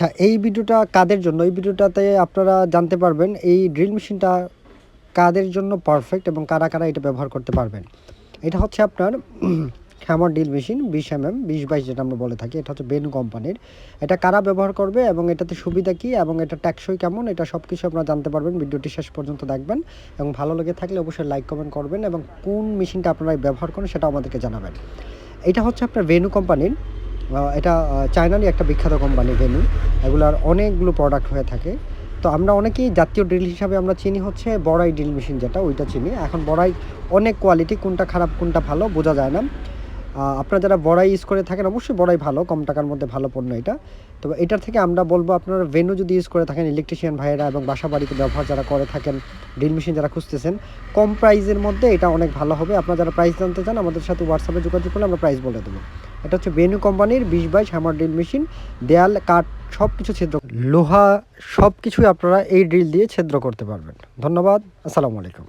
আচ্ছা এই ভিডিওটা কাদের জন্য? এই ভিডিওটাতে আপনারা জানতে পারবেন, এই ড্রিল মেশিনটা কাদের জন্য পারফেক্ট এবং কারা কারা এটা ব্যবহার করতে পারবেন? এটা হচ্ছে আপনার হ্যামার ড্রিল মেশিন বিশ এম এম বিশ বাইশ যেটা আমরা বলে থাকি, এটা হচ্ছে বেনু কোম্পানির এটা কারা ব্যবহার করবে এবং এটাতে সুবিধা কী এবং এটা ট্যাক্সই কেমন, এটা সব কিছু আপনারা জানতে পারবেন। ভিডিওটি শেষ পর্যন্ত দেখবেন এবং ভালো লেগে থাকলে অবশ্যই লাইক কমেন্ট করবেন এবং কোন মেশিনটা আপনারা ব্যবহার করেন সেটা আমাদেরকে জানাবেন। এটা হচ্ছে আপনার ভেনু কোম্পানির এটা চায়নারই একটা বিখ্যাত কোম্পানি ভেনু এগুলার অনেকগুলো প্রোডাক্ট হয়ে থাকে। তো আমরা অনেকেই জাতীয় ড্রিল হিসাবে আমরা চিনি হচ্ছে বড়াই ড্রিল মেশিন যেটা, ওইটা চিনি। এখন বড়াই অনেক কোয়ালিটি কোনটা খারাপ, কোনটা ভালো, বোঝা যায় না। আপনারা যারা বড়াই ইউজ করে থাকেন, অবশ্যই বড়াই ভালো, কম টাকার মধ্যে ভালো পণ্য এটা। তো এটার থেকে আমরা বলব, আপনারা ভেনু যদি ইউজ করে থাকেন ইলেকট্রিশিয়ান ভাইয়েরা এবং বাসা বাড়িতে ব্যবহার যারা করে থাকেন ড্রিল মেশিন যারা খুঁজতেছেন, কম প্রাইসের মধ্যে এটা অনেক ভালো হবে। আপনারা যারা প্রাইস জানতে চান, আমাদের সাথে হোয়াটসঅ্যাপে যোগাযোগ করলে আমরা প্রাইস বলে দেবো। এটা হচ্ছে বেনু কোম্পানির বিশ বাইশ হ্যামার ড্রিল মেশিন দেয়াল, কাঠ সব কিছু ছিদ্র। লোহা সব কিছুই আপনারা এই ড্রিল দিয়ে ছিদ্র করতে পারবেন। ধন্যবাদ, আসসালামু আলাইকুম।